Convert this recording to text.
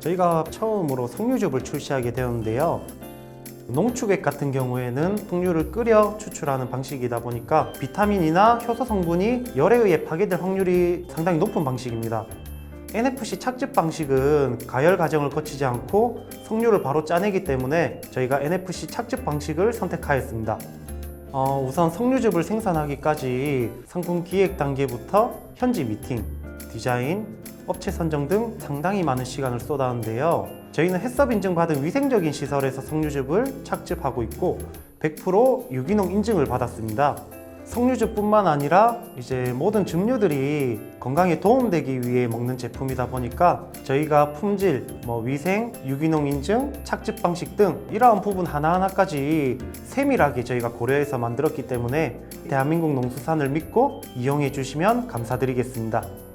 저희가 처음으로 석류즙을 출시하게 되었는데요. 농축액 같은 경우에는 석류를 끓여 추출하는 방식이다 보니까 비타민이나 효소 성분이 열에 의해 파괴될 확률이 상당히 높은 방식입니다. NFC 착즙 방식은 가열 과정을 거치지 않고 석류를 바로 짜내기 때문에 저희가 NFC 착즙 방식을 선택하였습니다. 어, 우선 석류즙을 생산하기까지 상품 기획 단계부터 현지 미팅, 디자인, 업체 선정 등 상당히 많은 시간을 쏟았는데요. 저희는 해썹 인증받은 위생적인 시설에서 석류즙을 착즙하고 있고 100% 유기농 인증을 받았습니다. 석류즙뿐만 아니라 이제 모든 즙류들이 건강에 도움되기 위해 먹는 제품이다 보니까 저희가 품질, 뭐 위생, 유기농 인증, 착즙 방식 등 이러한 부분 하나하나까지 세밀하게 저희가 고려해서 만들었기 때문에 대한민국 농수산을 믿고 이용해 주시면 감사드리겠습니다.